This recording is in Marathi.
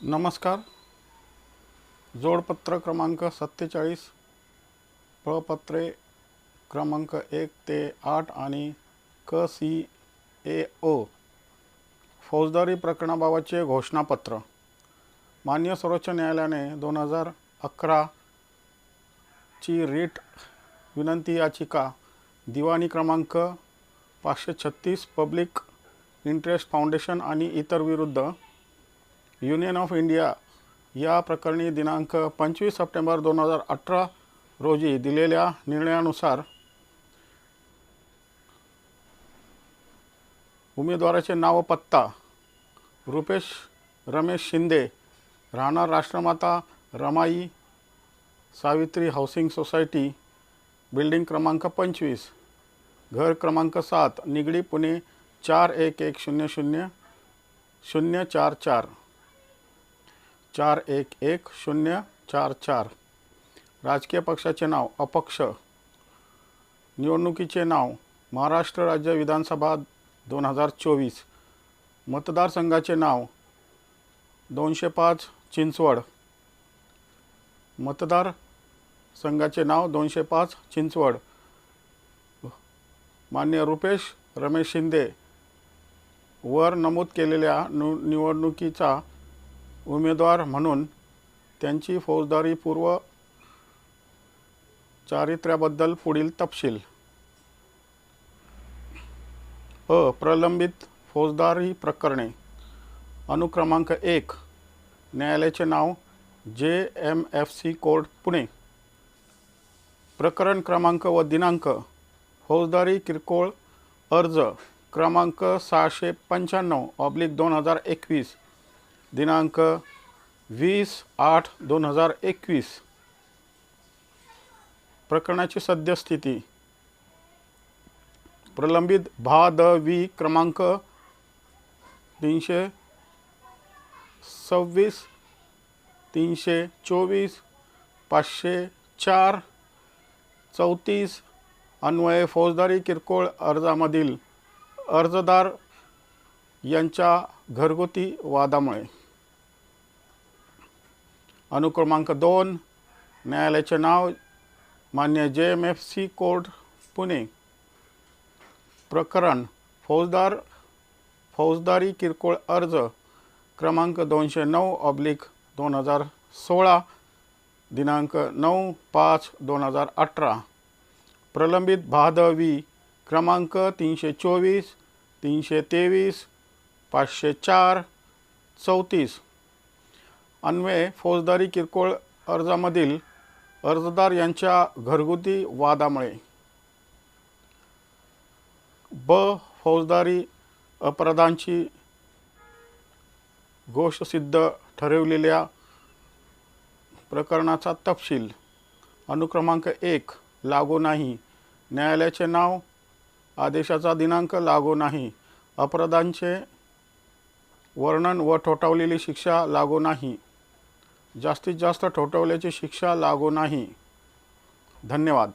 नमस्कार. जोडपत्र क्रमांक सत्तेचाळीस प्रपत्रे क्रमांक एक ते आठ आणि क सी ए ओ फौजदारी प्रकरणाबाबतचे घोषणापत्र. मान्य सर्वोच्च न्यायालयाने दोन हजार अकराची रीट विनंती याचिका दिवाणी क्रमांक पाचशे छत्तीस पब्लिक इंटरेस्ट फाउंडेशन आणि इतर विरुद्ध युनियन ऑफ इंडिया या प्रकरणी दिनांक पंचवीस सप्टेंबर दोन हजार अठरा रोजी दिलेल्या निर्णयानुसार उमेदवाराचे नाव पत्ता रुपेश रमेश शिंदे राहणार राष्ट्रमाता Ramai Savitri housing society building क्रमांक पंचवीस घर क्रमांक सात निगडी पुणे चार एक एक शून्य शून्य शून्य चार चार. चार एक एक शून्य चार चार. राजकीय पक्षाचे नाव अपक्ष. निवडणुकीचे नाव महाराष्ट्र राज्य विधानसभा दोन हजार चोवीस. मतदारसंघाचे नाव दोनशे पाच चिंचवड. मतदार संघाचे नाव दोनशे पाच चिंचवड. मान्य रुपेश रमेश शिंदे वर नमूद केलेल्या नु निवडणुकीचा उमेदवार म्हणून त्यांची फौजदारी पूर्व चारित्र्याबद्दल पुढील तपशील. अ. प्रलंबित फौजदारी प्रकरणे. अनुक्रमांक एक. न्यायालयाचे नाव J M F C court Pune. प्रकरण क्रमांक व दिनांक. फौजदारी किरकोळ अर्ज क्रमांक सहाशे पंच्याण्णव ऑब्लिक दोन हजार एकवीस. दिनांक वीस आठ दोन हजार एकवीस. प्रकरणाची सद्यस्थिती. प्रलंबित भा द वी क्रमांक तीनशे सव्वीस तीनशे चोवीस पाचशे चार चौतीस. अन्वये फौजदारी किरकोळ अर्जामधील अर्जदार यांच्या घरगुती वादामुळे. अनुक्रमांक दोन न्यायालयाचे नाव मान्य J M F C court Pune. प्रकरण फौजदार फौजदारी किरकोळ अर्ज क्रमांक दोनशे नऊ ऑब्लिक दोन हजार सोळा दिनांक नऊ पाच दोन हजार अठरा. प्रलंबित भादवी क्रमांक तीनशे चोवीस तीनशे तेवीस पाचशे चार चौतीस. अन्वये फौजदारी किरकोळ अर्जामधील अर्जदार यांच्या घरगुती वादामुळे. ब. फौजदारी अपराधांची घोषसिद्ध ठरवलेल्या प्रकरणाचा तपशील. अनुक्रमांक एक लागू नाही. न्यायालयाचे नाव आदेशाचा दिनांक लागू नाही. अपराधांचे वर्णन व ठोठावलेली शिक्षा लागू नाही. जास्तीत जास्त ठोठवल्याची शिक्षा लागू नाही. धन्यवाद.